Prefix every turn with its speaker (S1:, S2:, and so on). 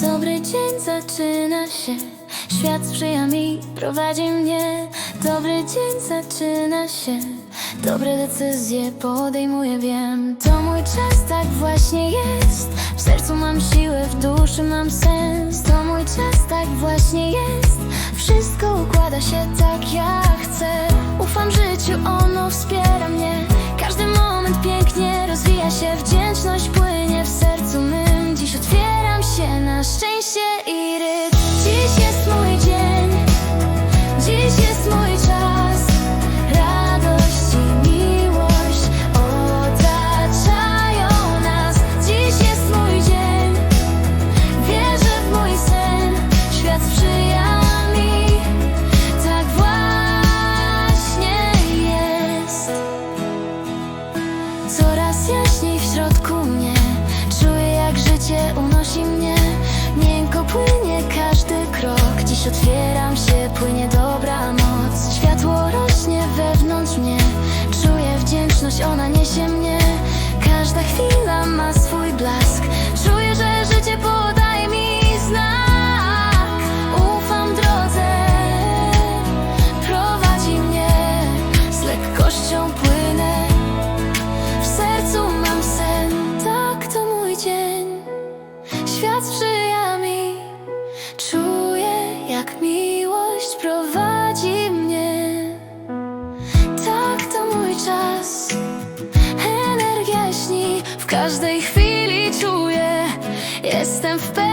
S1: Dobry dzień zaczyna się, świat sprzyja mi, prowadzi mnie. Dobry dzień zaczyna się, dobre decyzje podejmuję, wiem. To mój czas, tak właśnie jest. W sercu mam siłę, w duszy mam sens. To mój czas, tak właśnie jest. Wszystko układa się tak jak chcę. Ufam życiu, ono wspiera mnie. Każdy moment pięknie rozwija się, wdzięczność Otwieram się, płynie dobra moc. Światło rośnie wewnątrz mnie. Czuję wdzięczność, ona niesie mnie. Każda chwila każdej chwili czuję, jestem w pełni.